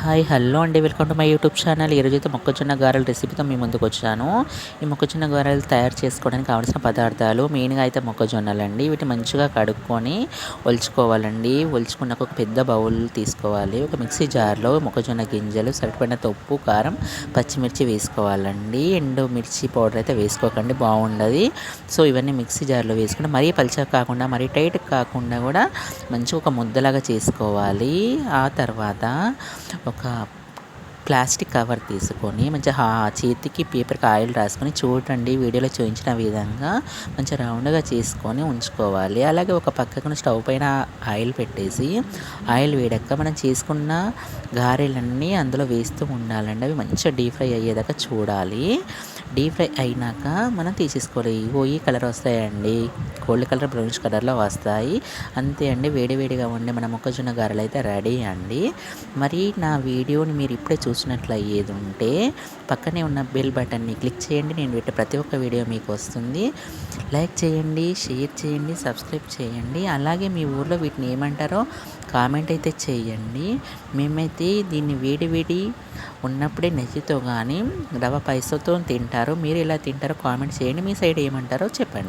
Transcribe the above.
Hi hello అండి. Welcome to my YouTube channel. ఈరోజైతే మొక్కజొన్న గారెల రెసిపీతో మీ ముందుకు వచ్చాను. ఈ మొక్కజొన్న గారెలు తయారు చేసుకోవడానికి కావాల్సిన పదార్థాలు మెయిన్గా అయితే మొక్కజొన్నలు అండి వీటిని మంచిగా కడుక్కొని ఒలుచుకోవాలండి. ఒలుచుకున్నాక ఒక పెద్ద బౌల్ తీసుకోవాలి. ఒక మిక్సీ జార్లో మొక్కజొన్న గింజలు సరిపడిన ఉప్పు కారం పచ్చిమిర్చి వేసుకోవాలండి. ఎండు మిర్చి పౌడర్ అయితే వేసుకోకండి బాగుండదు. సో ఇవన్నీ మిక్సీ జార్లో వేసుకుని మరీ పలుచగా కాకుండా మరీ టైట్ కాకుండా కూడా మంచిగా ఒక ముద్దలాగా చేసుకోవాలి. ఆ తర్వాత ఒక ప్లాస్టిక్ కవర్ తీసుకొని మంచిగా చేతికి పేపర్కి ఆయిల్ రాసుకొని చూడండి వీడియోలో చూపించిన విధంగా మంచిగా రౌండ్గా చేసుకొని ఉంచుకోవాలి. అలాగే ఒక పక్కకు స్టవ్ పైన ఆయిల్ పెట్టేసి ఆయిల్ వేడక్క మనం చేసుకున్న గారెలన్నీ అందులో వేస్తూ ఉండాలండి. అవి మంచిగా డీప్ ఫ్రై అయ్యేదాకా చూడాలి. డీప్ ఫ్రై అయినాక మనం తీసేసుకోవాలి. ఇగో ఈ కలర్ వస్తాయండి. గోల్డ్ కలర్ బ్రౌనిష్ కలర్లో వస్తాయి. అంతే అండి. వేడివేడిగా ఉండే మన మొక్కజొన్న గారెలు అయితే రెడీ అండి. మరి నా వీడియోని మీరు ఇప్పుడే చూసినట్లయ్యేది ఉంటే పక్కనే ఉన్న బెల్ బటన్ని క్లిక్ చేయండి. నేను పెట్టే ప్రతి ఒక్క వీడియో మీకు వస్తుంది. లైక్ చేయండి షేర్ చేయండి సబ్స్క్రైబ్ చేయండి. అలాగే మీ ఊర్లో వీటిని ఏమంటారో కామెంట్ అయితే చేయండి. మేమైతే దీన్ని వేడి వేడి ఉన్నప్పుడే నెయ్యితో కానీ రవ పైసతో తింటారు. మీరు ఎలా తింటారో కామెంట్ చేయండి. మీ సైడ్ ఏమంటారో చెప్పండి.